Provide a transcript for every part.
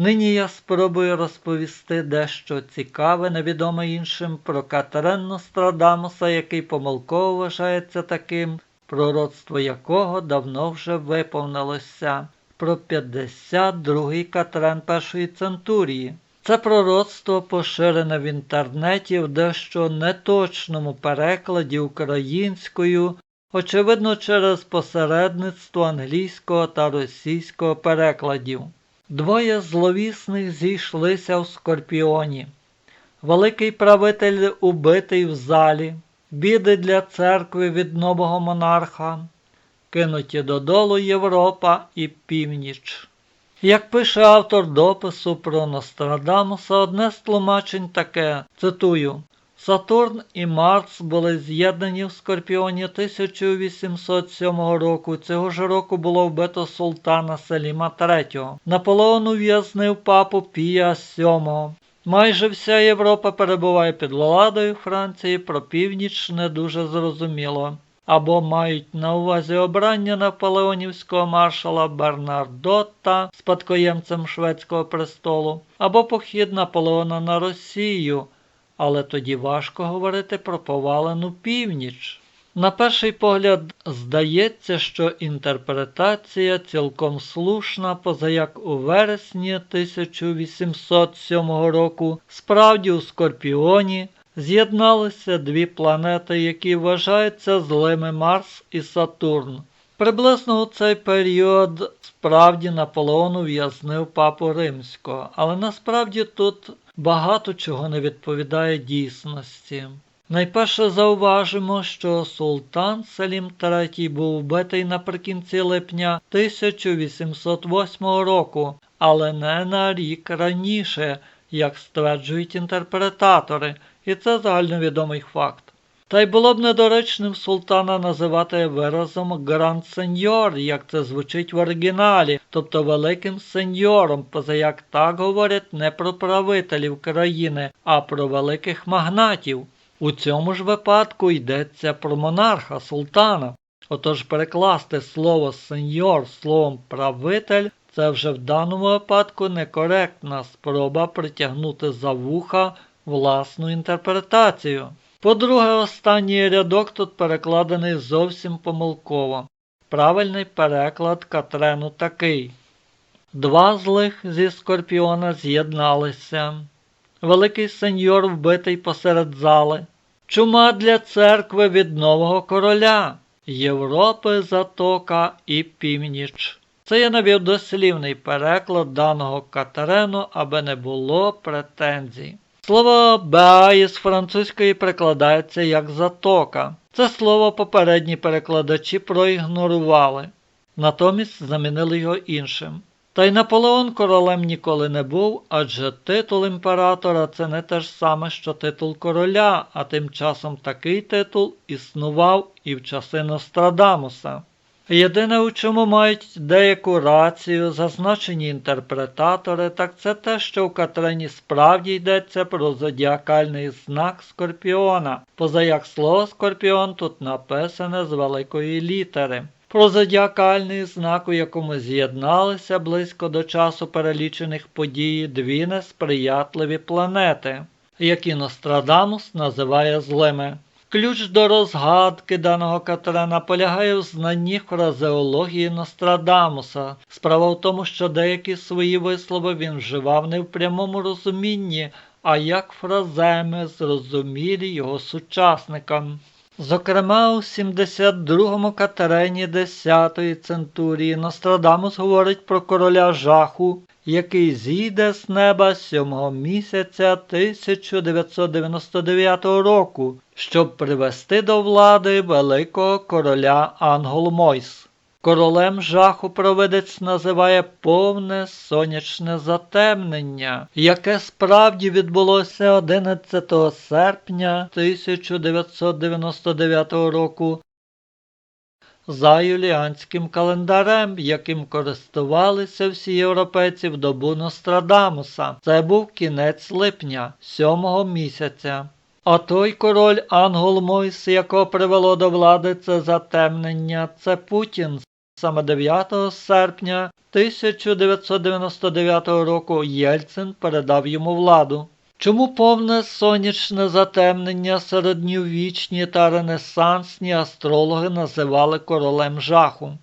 Нині я спробую розповісти дещо цікаве, невідоме іншим про Катерен Нострадамуса, який помилково вважається таким, пророцтво якого давно вже виповнилося, про 52-й Катерен першої центурії. Це пророцтво поширене в інтернеті в дещо неточному перекладі українською, очевидно, через посередництво англійського та російського перекладів. Двоє зловісних зійшлися в Скорпіоні. Великий правитель убитий в залі, біди для церкви від нового монарха, кинуті додолу Європа і північ. Як пише автор допису про Нострадамуса, одне з тлумачень таке, цитую, Сатурн і Марс були з'єднані в Скорпіоні 1807 року. Цього ж року було вбито султана Селіма III. Наполеон ув'язнив папу Пія VII. Майже вся Європа перебуває під владою Франції, про північ не дуже зрозуміло. Або мають на увазі обрання наполеонівського маршала Бернардотта спадкоємцем шведського престолу, або похід Наполеона на Росію, але тоді важко говорити про повалену північ. На перший погляд, здається, що інтерпретація цілком слушна, позаяк у вересні 1807 року справді у Скорпіоні з'єдналися дві планети, які вважаються злими Марс і Сатурн. Приблизно у цей період справді Наполеон ув'язнив папу римського, але насправді тут багато чого не відповідає дійсності. Найперше зауважимо, що султан Селім III був вбитий наприкінці липня 1808 року, але не на рік раніше, як стверджують інтерпретатори, і це загальновідомий факт. Та й було б недоречним султана називати виразом гранд сеньор, як це звучить в оригіналі, тобто великим сеньором, позаяк так говорять не про правителів країни, а про великих магнатів. У цьому ж випадку йдеться про монарха султана. Отож перекласти слово сеньор словом правитель це вже в даному випадку некоректна спроба притягнути за вуха власну інтерпретацію. По-друге, останній рядок тут перекладений зовсім помилково. Правильний переклад Катрену такий. Два злих зі Скорпіона з'єдналися. Великий сеньор вбитий посеред зали. Чума для церкви від нового короля, Європи, Затока і Північ. Це я навів дослівний переклад даного Катерену, аби не було претензій. Слово «беа» із французької перекладається як затока. Це слово попередні перекладачі проігнорували, натомість замінили його іншим. Та й Наполеон королем ніколи не був, адже титул імператора це не те ж саме, що титул короля, а тим часом такий титул існував і в часи Нострадамуса. Єдине, у чому мають деяку рацію зазначені інтерпретатори, так це те, що в Катрені справді йдеться про зодіакальний знак Скорпіона, позаяк слово Скорпіон тут написане з великої літери. Про зодіакальний знак, у якому з'єдналися близько до часу перелічених подій дві несприятливі планети, які Нострадамус називає злими. Ключ до розгадки даного Катрена полягає в знанні фразеології Нострадамуса. Справа в тому, що деякі свої вислови він вживав не в прямому розумінні, а як фраземи, зрозумілі його сучасникам. Зокрема, у 72-му Катерині 10-ї центурії Нострадамус говорить про короля жаху, який зійде з неба сьомого місяця 1999 року, щоб привести до влади великого короля Анголмойс. Королем жаху провидець називає повне сонячне затемнення, яке справді відбулося 11 серпня 1999 року за юліанським календарем, яким користувалися всі європейці в добу Нострадамуса. Це був кінець липня, сьомого місяця. А той король Ангол Мойс, якого привело до влади це затемнення, це Путін, Саме 9 серпня 1999 року Єльцин передав йому владу. Чому повне сонячне затемнення середньовічні та ренесансні астрологи називали королем жаху?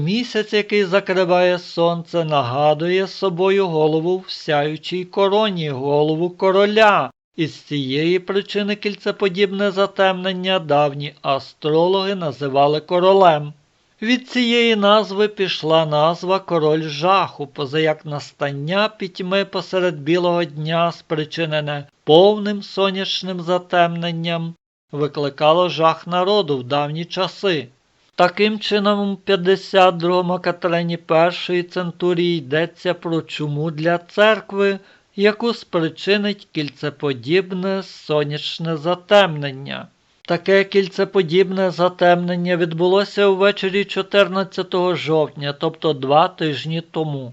Місяць, який закриває сонце, нагадує собою голову в сяючій короні, голову короля. Із цієї причини кільцеподібне затемнення давні астрологи називали королем. Від цієї назви пішла назва король жаху, позаяк настання пітьми посеред білого дня, спричинене повним сонячним затемненням, викликало жах народу в давні часи. Таким чином, у 52-му Катерині першої центурії йдеться про чуму для церкви, яку спричинить кільцеподібне сонячне затемнення. Таке кільцеподібне затемнення відбулося ввечері 14 жовтня, тобто два тижні тому.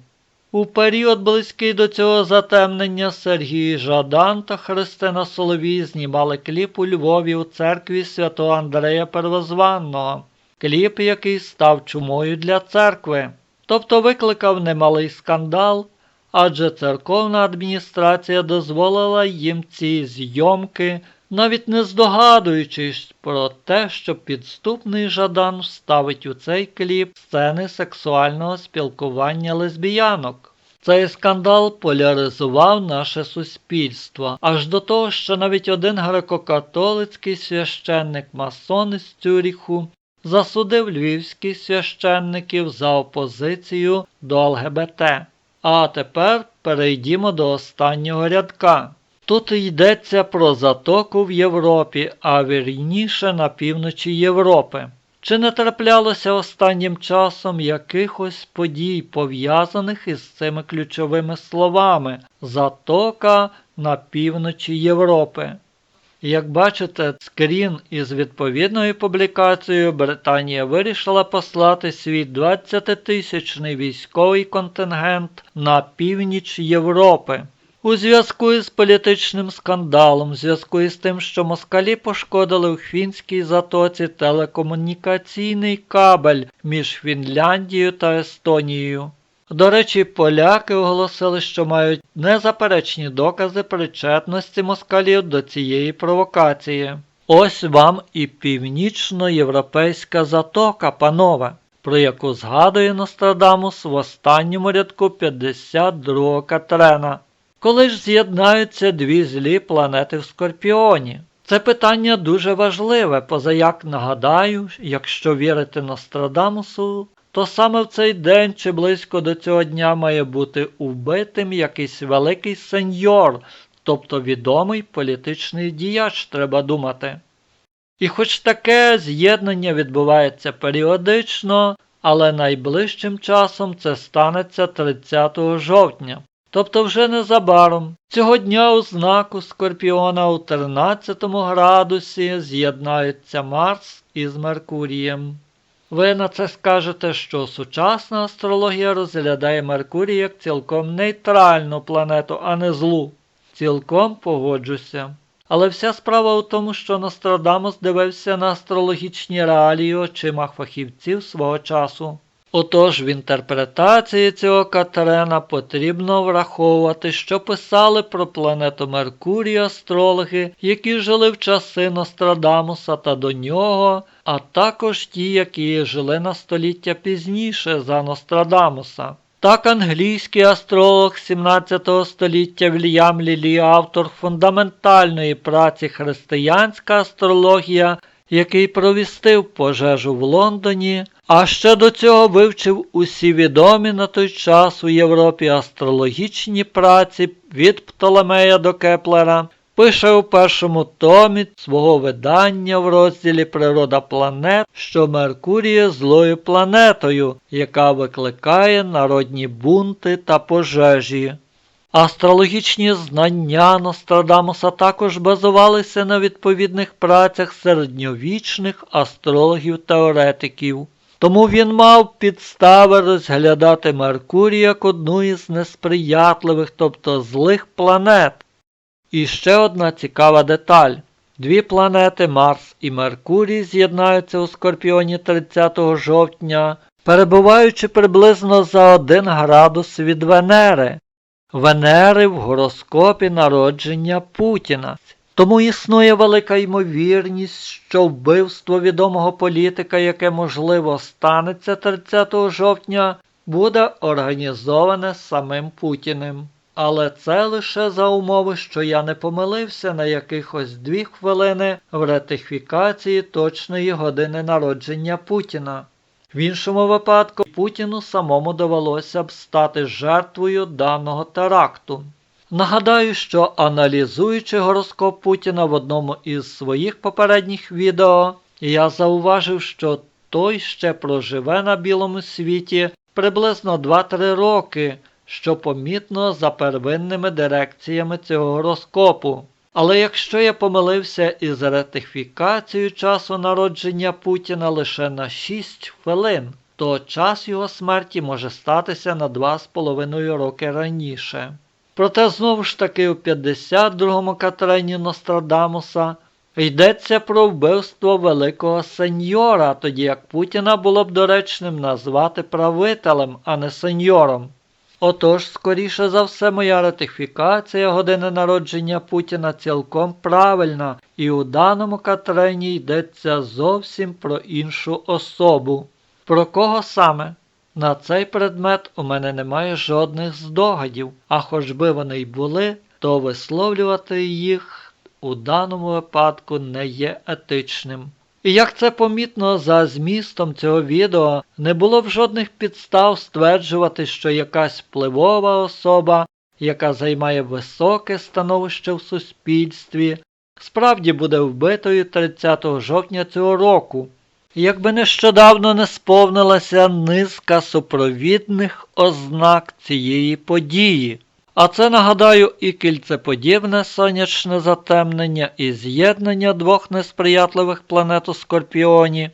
У період близький до цього затемнення Сергій Жадан та Христина Соловій знімали кліп у Львові у церкві святого Андрея Первозванного, кліп, який став чумою для церкви, тобто викликав немалий скандал, адже церковна адміністрація дозволила їм ці зйомки, навіть не здогадуючись про те, що підступний Жадан вставить у цей кліп сцени сексуального спілкування лесбіянок. Цей скандал поляризував наше суспільство, аж до того, що навіть один греко-католицький священник масон із Цюріху засудив львівських священників за опозицію до ЛГБТ. А тепер перейдімо до останнього рядка. Тут йдеться про затоку в Європі, а вірніше на півночі Європи. Чи не траплялося останнім часом якихось подій, пов'язаних із цими ключовими словами затока на півночі Європи? Як бачите, скрін із відповідною публікацією Британія вирішила послати свій 20-тисячний військовий контингент на північ Європи. У зв'язку із політичним скандалом, в зв'язку із тим, що москалі пошкодили у Фінській затоці телекомунікаційний кабель між Фінляндією та Естонією. До речі, поляки оголосили, що мають незаперечні докази причетності москалів до цієї провокації. Ось вам і північноєвропейська затока, панове, про яку згадує Нострадамус в останньому рядку 52-го Катрена. Коли ж з'єднаються дві злі планети в Скорпіоні? Це питання дуже важливе, позаяк нагадаю, якщо вірити Нострадамусу, то саме в цей день чи близько до цього дня має бути убитим якийсь великий сеньор, тобто відомий політичний діяч, треба думати. І хоч таке з'єднання відбувається періодично, але найближчим часом це станеться 30 жовтня. Тобто вже незабаром. Цього дня у знаку Скорпіона у 13 градусі з'єднаються Марс із Меркурієм. Ви на це скажете, що сучасна астрологія розглядає Меркурій як цілком нейтральну планету, а не злу. Цілком погоджуся. Але вся справа у тому, що Нострадамус дивився на астрологічні реалії очима фахівців свого часу. Отож, в інтерпретації цього Катерена потрібно враховувати, що писали про планету Меркурій астрологи, які жили в часи Нострадамуса та до нього, а також ті, які жили на століття пізніше за Нострадамуса. Так англійський астролог 17 століття Вільям Лілі, автор фундаментальної праці Християнська астрологія, який провістив пожежу в Лондоні, а ще до цього вивчив усі відомі на той час у Європі астрологічні праці від Птолемея до Кеплера, пише у першому томі свого видання в розділі Природа планет, що Меркурій є злою планетою, яка викликає народні бунти та пожежі. Астрологічні знання Нострадамуса також базувалися на відповідних працях середньовічних астрологів-теоретиків. Тому він мав підстави розглядати Меркурій як одну із несприятливих, тобто злих планет. І ще одна цікава деталь. Дві планети Марс і Меркурій з'єднаються у Скорпіоні 30 жовтня, перебуваючи приблизно за 1 градус від Венери. Венери в гороскопі народження Путіна. Тому існує велика ймовірність, що вбивство відомого політика, яке можливо станеться 30 жовтня, буде організоване самим Путіним. Але це лише за умови, що я не помилився на якихось дві хвилини в ретифікації точної години народження Путіна. В іншому випадку Путіну самому довелося б стати жертвою даного теракту. Нагадаю, що аналізуючи гороскоп Путіна в одному із своїх попередніх відео, я зауважив, що той ще проживе на білому світі приблизно 2-3 роки, що помітно за первинними дирекціями цього гороскопу. Але якщо я помилився із ретифікацією часу народження Путіна лише на 6 хвилин, то час його смерті може статися на 2,5 роки раніше. Проте знову ж таки у 52-му Катрені Нострадамуса йдеться про вбивство великого сеньора, тоді як Путіна було б доречним назвати правителем, а не сеньором. Отож, скоріше за все, моя ратифікація години народження Путіна цілком правильна, і у даному Катрені йдеться зовсім про іншу особу. Про кого саме? На цей предмет у мене немає жодних здогадів, а хоч би вони й були, то висловлювати їх у даному випадку не є етичним. І як це помітно за змістом цього відео, не було б жодних підстав стверджувати, що якась впливова особа, яка займає високе становище в суспільстві, справді буде вбитою 30 жовтня цього року. Якби нещодавно не сповнилася низка супровідних ознак цієї події. А це, нагадаю, і кільцеподібне сонячне затемнення, і з'єднання двох несприятливих планет у Скорпіоні,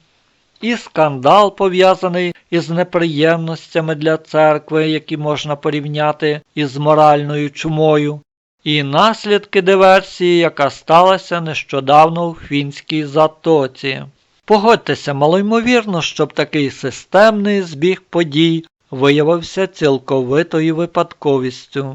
і скандал, пов'язаний із неприємностями для церкви, які можна порівняти із моральною чумою, і наслідки диверсії, яка сталася нещодавно у фінській затоці. Погодьтеся, малоймовірно, щоб такий системний збіг подій виявився цілковитою випадковістю.